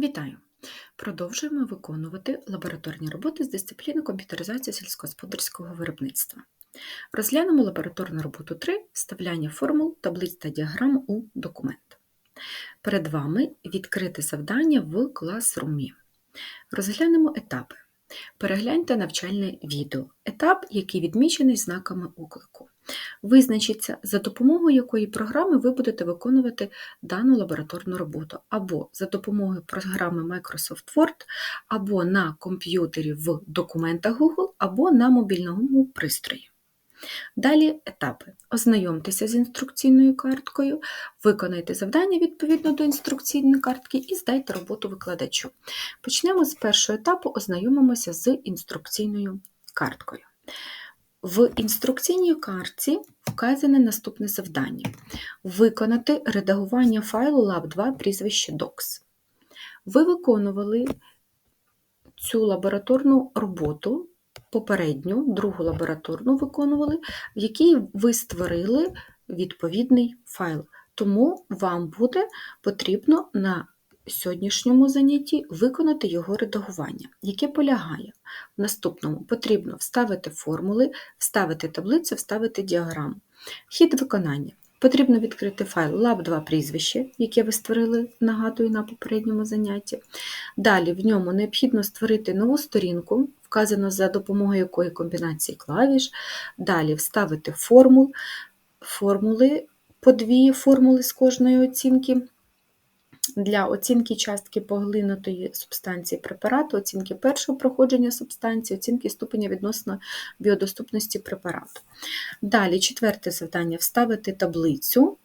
Вітаю! Продовжуємо виконувати лабораторні роботи з дисципліни комп'ютеризації сільськогосподарського виробництва. Розглянемо лабораторну роботу 3 вставляння формул, таблиць та діаграм у документ. Перед вами відкрите завдання в класрумі. Розглянемо етапи. Перегляньте навчальне відео, етап, який відмічений знаками оклику. Визначіться, за допомогою якої програми ви будете виконувати дану лабораторну роботу, або за допомогою програми Microsoft Word, або на комп'ютері в документах Google, або на мобільному пристрої. Далі етапи. Ознайомтеся з інструкційною карткою, виконайте завдання відповідно до інструкційної картки і здайте роботу викладачу. Почнемо з першого етапу, ознайомимося з інструкційною карткою. В інструкційній картці вказане наступне завдання: виконати редагування файлу lab2 прізвище docs. Ви виконували цю лабораторну роботу, попередню, другу лабораторну виконували, в якій ви створили відповідний файл. Тому вам буде потрібно на сьогоднішньому занятті виконати його редагування, яке полягає в наступному: потрібно вставити формули, вставити таблицю, вставити діаграму. Хід виконання. Потрібно відкрити файл lab2 прізвище, яке ви створили, нагадую, на попередньому занятті. Далі в ньому необхідно створити нову сторінку, вказано за допомогою якої комбінації клавіш. Далі вставити формул, формули по дві формули з кожної оцінки для оцінки частки поглинутої субстанції препарату, оцінки першого проходження субстанції, оцінки ступеня відносно біодоступності препарату. Далі, четверте завдання вставити таблицю.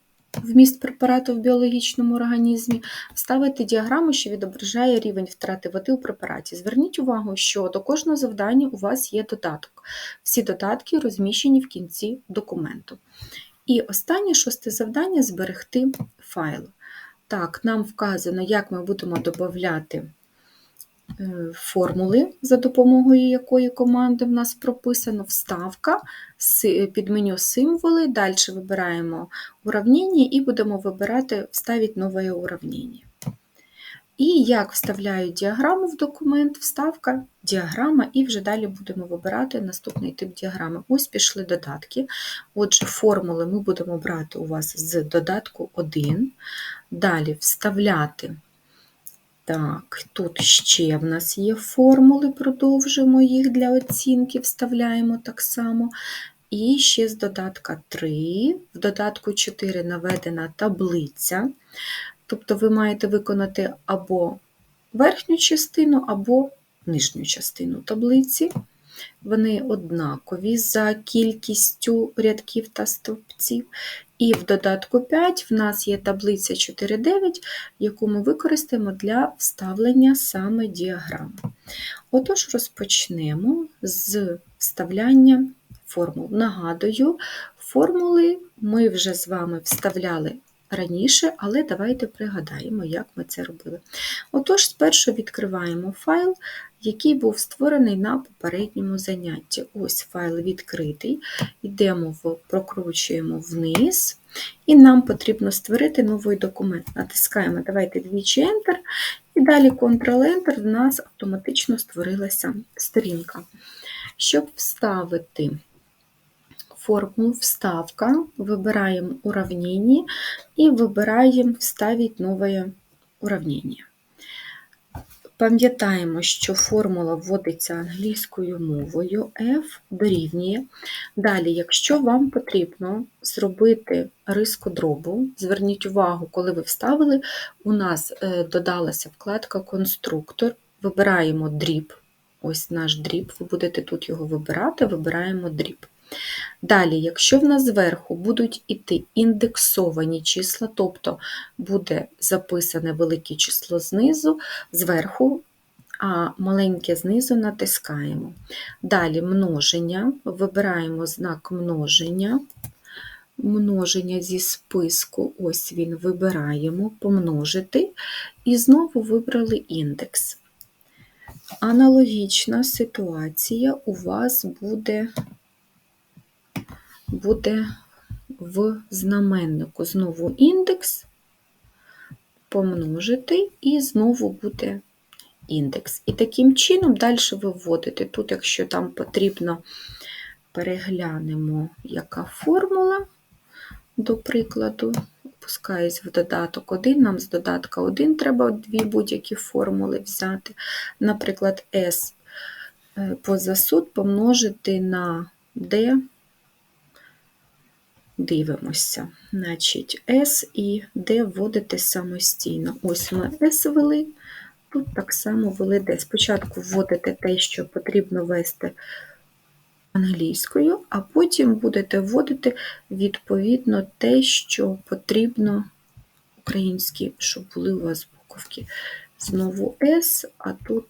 Вміст препарату в біологічному організмі, вставити діаграму, що відображає рівень втрати води у препараті. Зверніть увагу, що до кожного завдання у вас є додаток. Всі додатки розміщені в кінці документу. І останнє шосте завдання зберегти файл. Так, нам вказано, як ми будемо додати е, формули, за допомогою якої команди в нас прописано вставка, під меню символи, далі вибираємо уравнення і будемо вибирати вставити нове уравнення. І як вставляють діаграму в документ, вставка, діаграма, і вже далі будемо вибирати наступний тип діаграми. Ось пішли додатки. Отже, формули ми будемо брати у вас з додатку 1. Далі вставляти. Так, тут ще в нас є формули, продовжуємо їх для оцінки, вставляємо так само. І ще з додатка 3, в додатку 4 наведена таблиця. Тобто ви маєте виконати або верхню частину, або нижню частину таблиці. Вони однакові за кількістю рядків та стовпців. І в додатку 5 в нас є таблиця 4.9, яку ми використаємо для вставлення саме діаграми. Отож, розпочнемо з вставляння формул. Нагадую, формули ми вже з вами вставляли раніше, але давайте пригадаємо, як ми це робили. Отож, спершу відкриваємо файл, який був створений на попередньому занятті. Ось файл відкритий, йдемо в, прокручуємо вниз, і нам потрібно створити новий документ. Натискаємо давайте двічі Enter, і далі Ctrl-Enter в нас автоматично створилася сторінка. Щоб вставити формулу вставка, вибираємо уравнение і вибираємо вставити нове уравнение. Пам'ятаємо, що формула вводиться англійською мовою F дорівнює. Далі, якщо вам потрібно зробити риску дробу, зверніть увагу, коли ви вставили, у нас е, додалася вкладка Конструктор, вибираємо дріб, ось наш дріб, ви будете тут його вибирати, вибираємо дріб. Далі, якщо в нас зверху будуть іти індексовані числа, тобто буде записане велике число знизу, зверху, а маленьке знизу натискаємо. Далі множення, вибираємо знак множення, множення зі списку, ось він вибираємо, помножити, і знову вибрали індекс. Аналогічна ситуація у вас буде буде в знаменнику. Знову індекс, помножити, і знову буде індекс. І таким чином далі ви вводите. Тут, якщо там потрібно, переглянемо, яка формула, до прикладу, опускаюсь в додаток 1, нам з додатка 1 треба дві будь-які формули взяти. Наприклад, S е, поза суд помножити на D, дивимося. Значить, S і D вводите самостійно. Ось ми S ввели, тут так само ввели D. Спочатку вводите те, що потрібно ввести англійською, а потім будете вводити відповідно те, що потрібно українські, щоб були у вас буковки. Знову S, а тут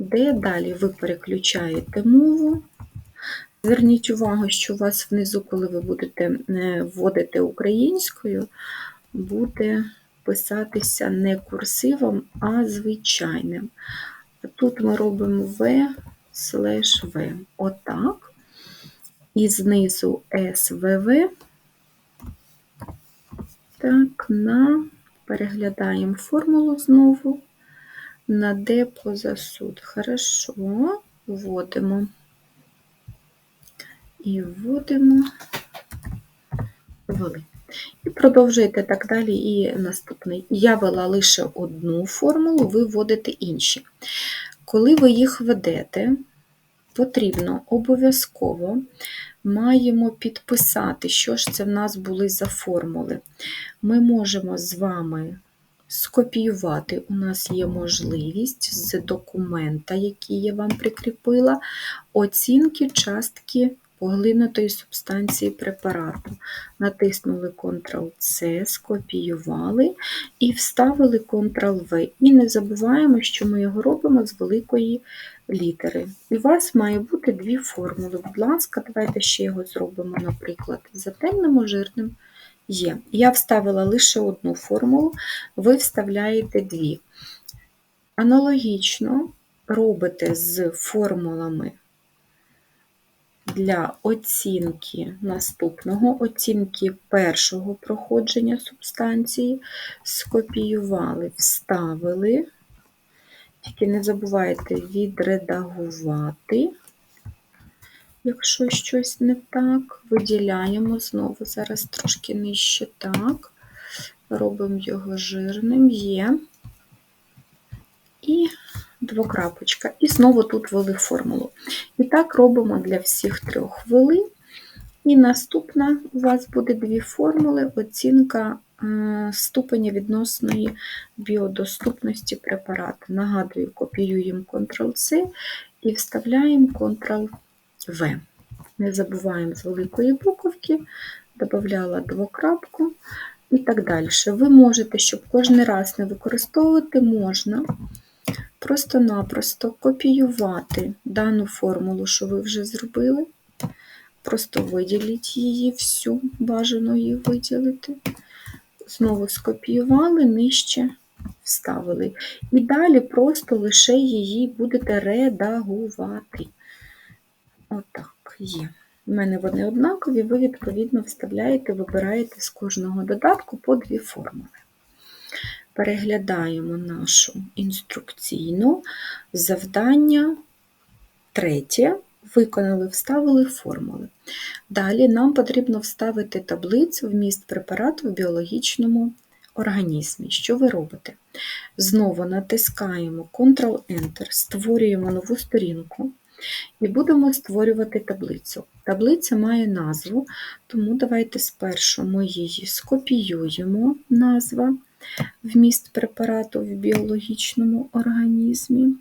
D. Далі ви переключаєте мову. Зверніть увагу, що у вас внизу, коли ви будете е, вводити українською, буде писатися не курсивом, а звичайним. Тут ми робимо V слеш В. Отак. І знизу СВВ. Так, на переглядаємо формулу знову. На Д поза суд. Хорошо, вводимо. І вводимо, ввели. І продовжуєте так далі. І наступний. Я вела лише одну формулу, ви вводите інші. Коли ви їх ведете, потрібно обов'язково маємо підписати, що ж це в нас були за формули. Ми можемо з вами скопіювати, у нас є можливість з документа, який я вам прикріпила, оцінки частки поглинутої субстанції препарату. Натиснули Ctrl-C, скопіювали і вставили Ctrl-V. І не забуваємо, що ми його робимо з великої літери. У вас має бути дві формули. Будь ласка, давайте ще його зробимо, наприклад, за темним жирним є. Я вставила лише одну формулу, ви вставляєте дві. Аналогічно робите з формулами для оцінки наступного, оцінки першого проходження субстанції, скопіювали, вставили, тільки не забувайте відредагувати, якщо щось не так, виділяємо знову, зараз трошки нижче так, робимо його жирним, є. І двокрапочка. І знову тут ввели формулу. І так робимо для всіх трьох ввели. І наступна у вас буде дві формули: оцінка ступеня відносної біодоступності препарату. Нагадую, копіюємо Ctrl-C і вставляємо Ctrl-V. Не забуваємо з великої буковки, додавала двокрапку і так далі. Ви можете, щоб кожен раз не використовувати, можна просто-напросто копіювати дану формулу, що ви вже зробили. Просто виділіть її, всю, бажано її виділити. Знову скопіювали, нижче вставили. І далі просто лише її будете редагувати. Отак, є. У мене вони однакові, ви, відповідно, вставляєте, вибираєте з кожного додатку по дві формули переглядаємо нашу інструкційну завдання третє. Виконали, вставили формули. Далі нам потрібно вставити таблицю вміст препарату в біологічному організмі. Що ви робите? Знову натискаємо Ctrl-Enter, створюємо нову сторінку і будемо створювати таблицю. Таблиця має назву, тому давайте спершу ми її скопіюємо назва вміст препарату в біологічному організмі.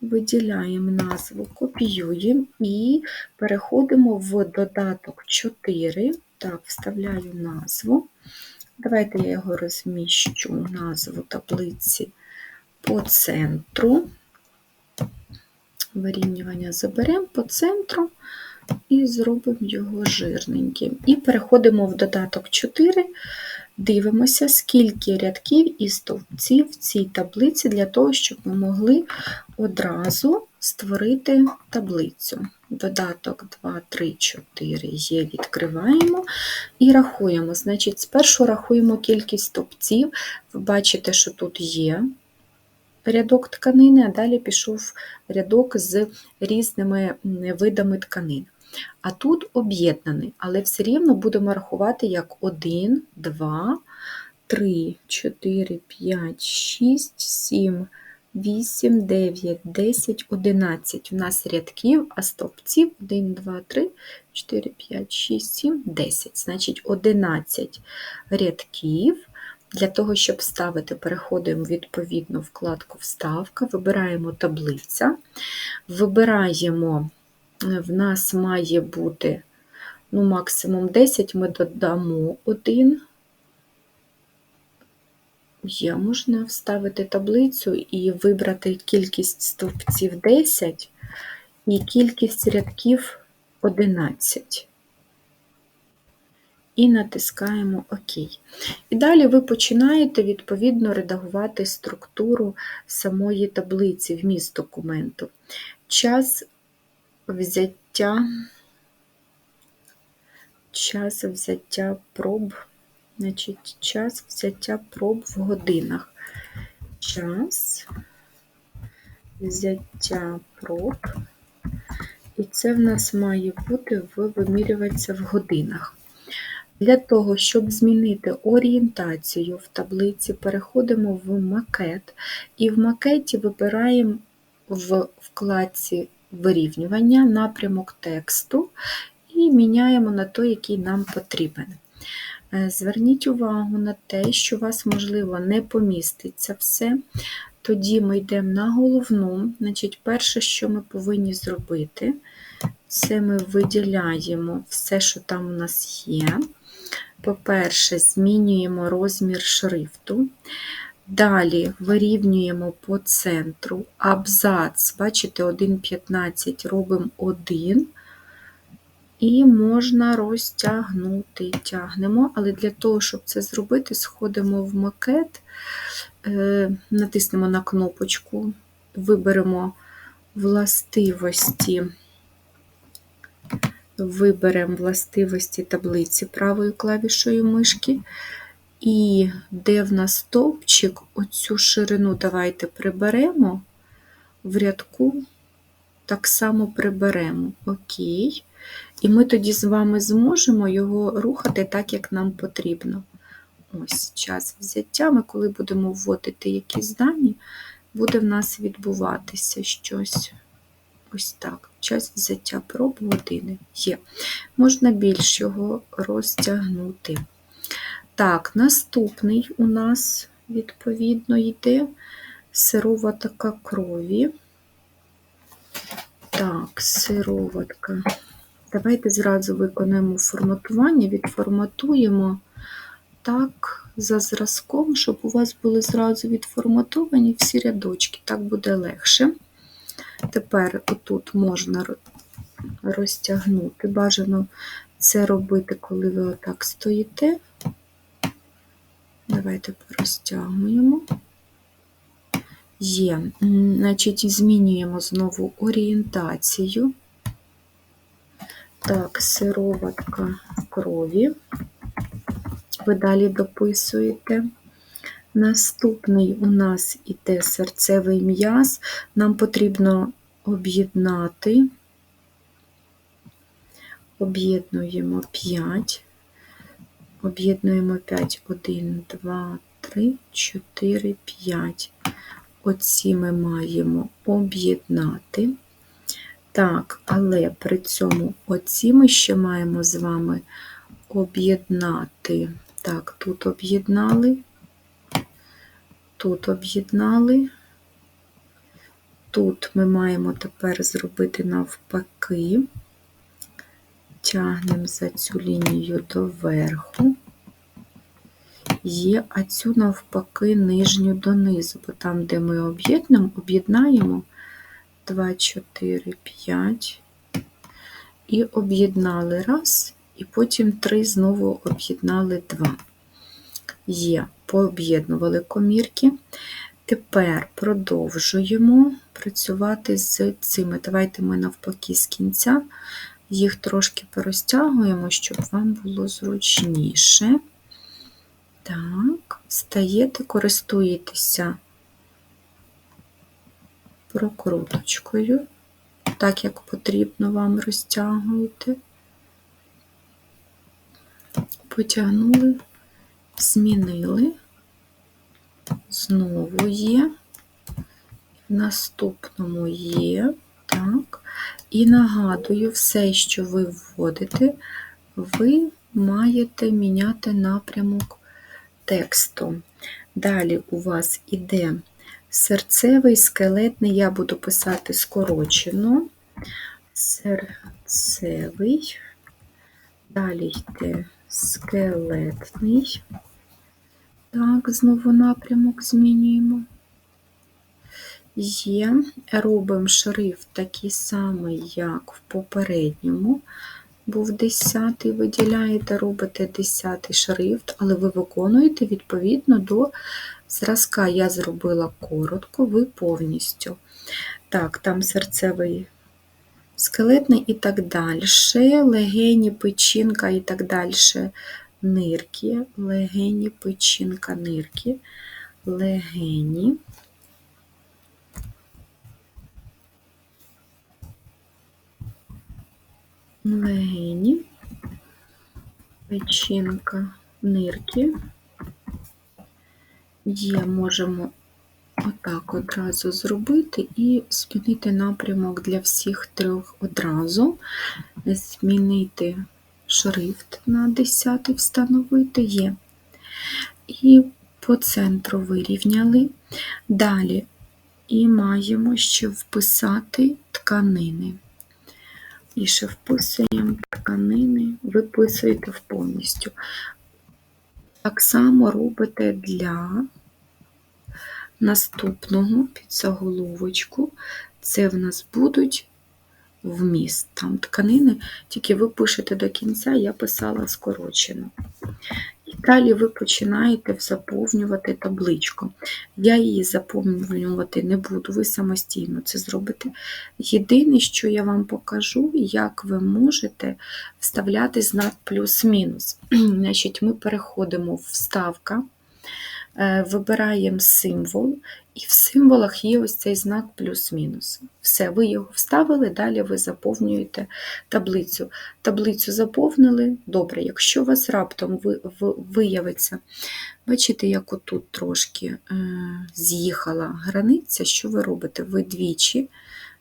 Виділяємо назву, копіюємо і переходимо в додаток 4. Так, вставляю назву. Давайте я його розміщу, назву таблиці по центру. Вирівнювання заберемо по центру і зробимо його жирненьким. І переходимо в додаток 4. Дивимося, скільки рядків і стовпців в цій таблиці для того, щоб ми могли одразу створити таблицю. Додаток 2, 3, 4 є, відкриваємо і рахуємо. Значить, спершу рахуємо кількість стовпців. Ви бачите, що тут є рядок тканини, а далі пішов рядок з різними видами тканин. А тут об'єднаний, але все рівно будемо рахувати як 1, 2, 3, 4, 5, 6, 7, 8, 9, 10, 11. У нас рядків, а стовпців 1, 2, 3, 4, 5, 6, 7, 10. Значить, 11 рядків. Для того, щоб вставити, переходимо відповідно вкладку Вставка, вибираємо таблиця, вибираємо, в нас має бути ну, максимум 10, ми додамо 1. Є, можна вставити таблицю і вибрати кількість стовпців 10 і кількість рядків 11 і натискаємо ОК. І далі ви починаєте відповідно редагувати структуру самої таблиці, вміст документу. Час взяття, час взяття проб, значить, час взяття проб в годинах. Час взяття проб. І це в нас має бути вимірюватися в годинах. Для того, щоб змінити орієнтацію в таблиці, переходимо в макет, і в макеті вибираємо в вкладці вирівнювання напрямок тексту і міняємо на той, який нам потрібен. Е, зверніть увагу на те, що у вас, можливо, не поміститься все. Тоді ми йдемо на головну. Значить, Перше, що ми повинні зробити, це ми виділяємо все, що там у нас є. По-перше, змінюємо розмір шрифту. Далі вирівнюємо по центру абзац, бачите, 1,15 робимо 1. І можна розтягнути. Тягнемо, але для того, щоб це зробити, сходимо в макет, е, натиснемо на кнопочку, виберемо властивості виберемо властивості таблиці правою клавішою мишки. І де в нас стовпчик, оцю ширину давайте приберемо в рядку, так само приберемо. Окей. І ми тоді з вами зможемо його рухати так, як нам потрібно. Ось час взяття. Ми, коли будемо вводити якісь дані, буде в нас відбуватися щось. Ось так. Час взяття проб години є. Можна більш його розтягнути. Так, наступний у нас, відповідно, йде сироватка крові. Так, сироватка. Давайте зразу виконаємо форматування, відформатуємо так, за зразком, щоб у вас були зразу відформатовані всі рядочки. Так буде легше. Тепер отут можна розтягнути. Бажано це робити, коли ви отак стоїте. Давайте порозтягуємо. Є, значить, змінюємо знову орієнтацію. Так, сироватка крові. Ви далі дописуєте. Наступний у нас іде серцевий м'яз. Нам потрібно об'єднати, об'єднуємо 5, об'єднуємо 5, 1, 2, 3, 4, 5. Оці ми маємо об'єднати. Так, але при цьому оці ми ще маємо з вами об'єднати. Так, тут об'єднали. Тут об'єднали. Тут ми маємо тепер зробити навпаки, тягнемо за цю лінію доверху, є, а цю навпаки нижню донизу, бо там, де ми об'єднуємо, об'єднаємо 2, 4, 5 і об'єднали раз, і потім 3 знову об'єднали 2. Є пооб'єднували комірки. Тепер продовжуємо працювати з цими. Давайте ми навпаки з кінця їх трошки порозтягуємо, щоб вам було зручніше. Так, встаєте, користуєтеся прокруточкою, так як потрібно вам розтягуєте. Потягнули, змінили, знову є, в наступному є, так, і нагадую, все, що ви вводите, ви маєте міняти напрямок тексту. Далі у вас іде серцевий, скелетний, я буду писати скорочено. Серцевий, далі йде скелетний. Так, знову напрямок змінюємо. Є, робимо шрифт такий самий, як в попередньому. Був 10 виділяєте, робите 10 шрифт, але ви виконуєте відповідно до зразка. Я зробила коротко, ви повністю. Так, там серцевий скелетний і так далі. Легені, печінка і так далі. Нирки, легені, печінка, нирки, легені. Легені, печінка, нирки. Є, можемо отак одразу зробити і змінити напрямок для всіх трьох одразу, змінити шрифт на 10 встановити є. І по центру вирівняли. Далі і маємо ще вписати тканини. І ще вписуємо тканини, виписуєте повністю. Так само робите для наступного підзаголовочку. Це в нас будуть вміст. Там тканини, тільки ви пишете до кінця, я писала скорочено. І далі ви починаєте заповнювати табличку. Я її заповнювати не буду, ви самостійно це зробите. Єдине, що я вам покажу, як ви можете вставляти знак плюс-мінус. Значить, Ми переходимо в вставка. Е, вибираємо символ, і в символах є ось цей знак плюс-мінус. Все, ви його вставили, далі ви заповнюєте таблицю. Таблицю заповнили, добре, якщо у вас раптом виявиться, бачите, як отут трошки е, з'їхала границя, що ви робите? Ви двічі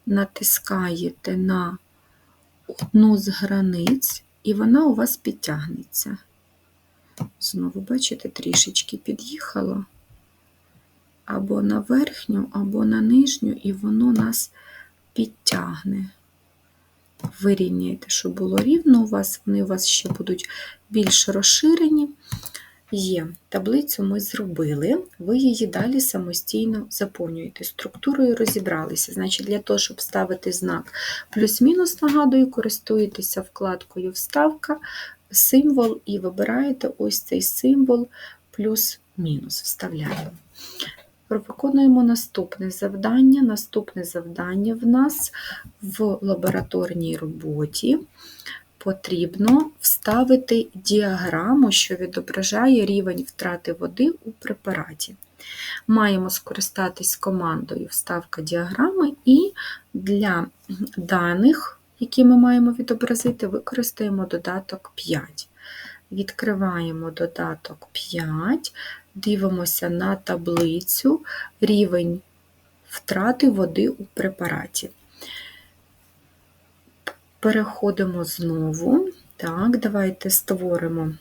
натискаєте на одну з границь, і вона у вас підтягнеться. Знову, бачите, трішечки під'їхало або на верхню, або на нижню, і воно нас підтягне. Вирівняйте, щоб було рівно у вас, вони у вас ще будуть більш розширені. Є, таблицю ми зробили, ви її далі самостійно заповнюєте. Структурою розібралися. Значить, для того, щоб ставити знак плюс-мінус, нагадую, користуєтеся вкладкою Вставка, символ і вибираєте ось цей символ плюс-мінус. Вставляємо. Виконуємо наступне завдання. Наступне завдання в нас в лабораторній роботі потрібно вставити діаграму, що відображає рівень втрати води у препараті. Маємо скористатись командою Вставка діаграми, і для даних які ми маємо відобразити, використаємо додаток 5. Відкриваємо додаток 5, дивимося на таблицю рівень втрати води у препараті. Переходимо знову. Так, давайте створимо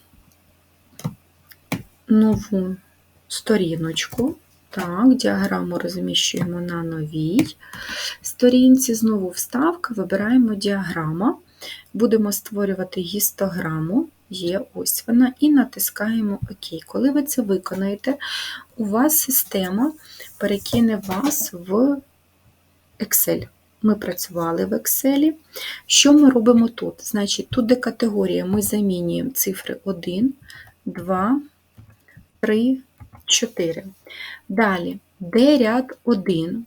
нову сторіночку. Так, діаграму розміщуємо на новій сторінці, знову вставка, вибираємо діаграма, будемо створювати гістограму, є ось вона, і натискаємо ОК. Коли ви це виконаєте, у вас система перекине вас в Excel. Ми працювали в Excel. Що ми робимо тут? Значить, тут де категорія ми замінюємо цифри 1, 2, 3, 4. Далі де ряд 1,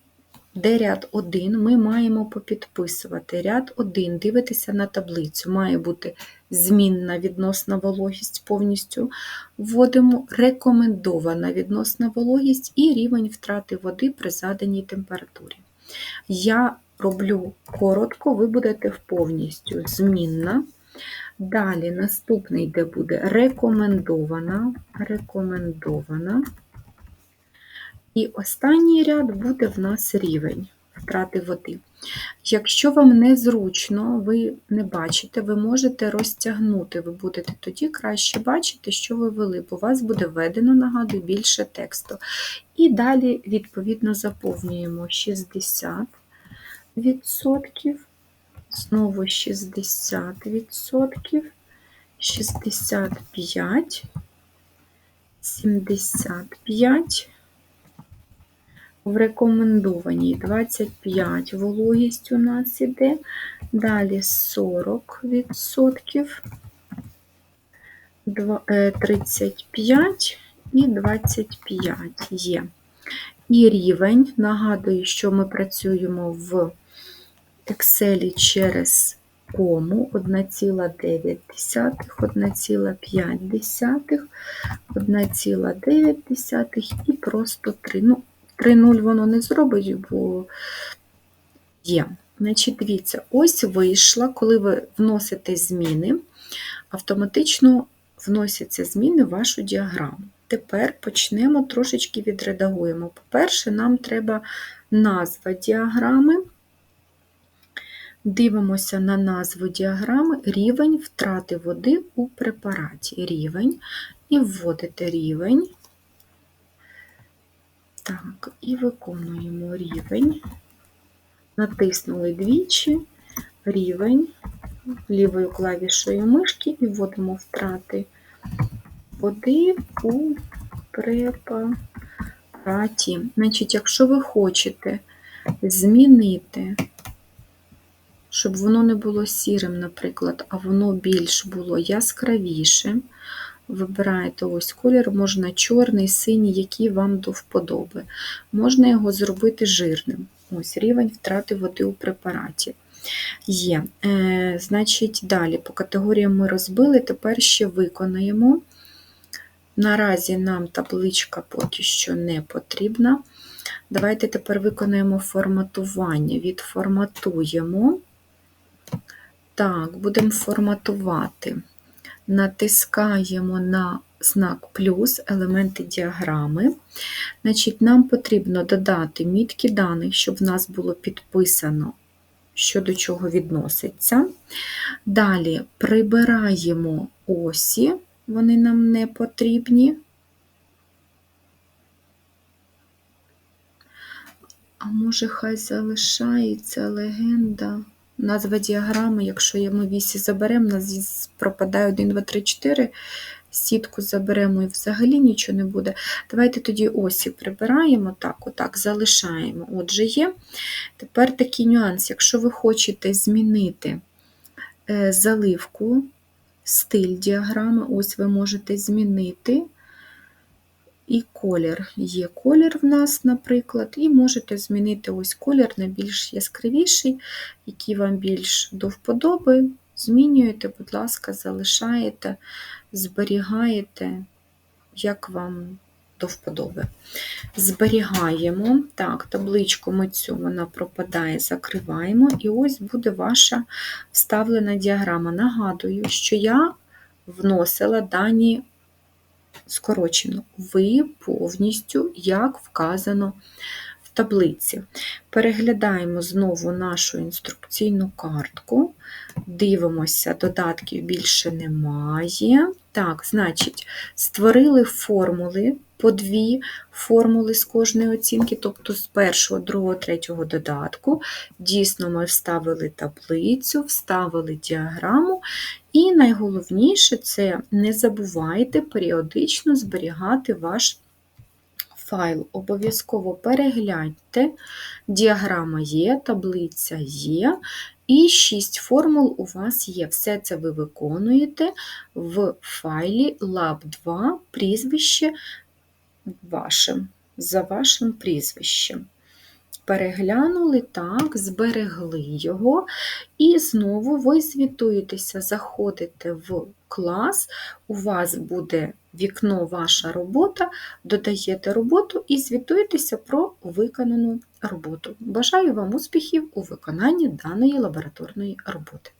де ряд 1 ми маємо попідписувати. Ряд 1, дивитися на таблицю, має бути змінна відносна вологість повністю. Вводимо рекомендована відносна вологість і рівень втрати води при заданій температурі. Я роблю коротко, ви будете повністю змінна. Далі наступний, де буде рекомендована, рекомендована. І останній ряд буде в нас рівень втрати води. Якщо вам незручно, ви не бачите, ви можете розтягнути, ви будете тоді краще бачити, що ви вели, бо у вас буде введено, нагадую, більше тексту. І далі, відповідно, заповнюємо 60%, знову 60%, 65%, 75%. В рекомендованій 25 вологість у нас іде, далі 40%, 35 і 25 є. І рівень, нагадую, що ми працюємо в Excel через кому 1,9, 1,5, 1,9 і просто 3. Ну, 3,0 воно не зробить, бо є. Значить, дивіться, ось вийшла, коли ви вносите зміни, автоматично вносяться зміни в вашу діаграму. Тепер почнемо трошечки відредагуємо. По-перше, нам треба назва діаграми. Дивимося на назву діаграми рівень втрати води у препараті. Рівень, і вводите рівень. Так, і виконуємо рівень. Натиснули двічі, рівень лівою клавішою мишки і вводимо втрати води у препараті. Значить, якщо ви хочете змінити, щоб воно не було сірим, наприклад, а воно більш було яскравіше, Вибираєте ось колір, можна чорний, синій, який вам до вподоби. Можна його зробити жирним. Ось рівень втрати води у препараті. Є. Е, Значить, далі по категоріям ми розбили, тепер ще виконаємо. Наразі нам табличка поки що не потрібна. Давайте тепер виконаємо форматування. Відформатуємо. Так, будемо форматувати натискаємо на знак плюс елементи діаграми. Значить, Нам потрібно додати мітки даних, щоб в нас було підписано, що до чого відноситься. Далі прибираємо осі, вони нам не потрібні. А може, хай залишається легенда. Назва діаграми, якщо ми вісі заберемо, у нас пропадає 1, 2, 3, 4, сітку заберемо і взагалі нічого не буде. Давайте тоді осі прибираємо, так, отак, залишаємо. Отже, є. Тепер такий нюанс, якщо ви хочете змінити е, заливку, стиль діаграми, ось ви можете змінити і колір. Є колір в нас, наприклад, і можете змінити ось колір на більш яскравіший, який вам більш до вподоби. Змінюєте, будь ласка, залишаєте, зберігаєте, як вам до вподоби. Зберігаємо. Так, табличку ми цю вона пропадає, закриваємо, і ось буде ваша вставлена діаграма. Нагадую, що я вносила дані скорочено, ви повністю, як вказано в таблиці. Переглядаємо знову нашу інструкційну картку, дивимося, додатків більше немає. Так, значить, створили формули по дві формули з кожної оцінки, тобто з першого, другого, третього додатку. Дійсно, ми вставили таблицю, вставили діаграму, і найголовніше це не забувайте періодично зберігати ваш файл. Обов'язково перегляньте, діаграма є, таблиця є, і 6 формул у вас є. Все це ви виконуєте в файлі lab2 прізвище ваше. за вашим прізвищем. Переглянули так, зберегли його, і знову ви звітуєтеся, заходите в клас, у вас буде вікно Ваша робота, додаєте роботу і звітуєтеся про виконану роботу. Бажаю вам успіхів у виконанні даної лабораторної роботи.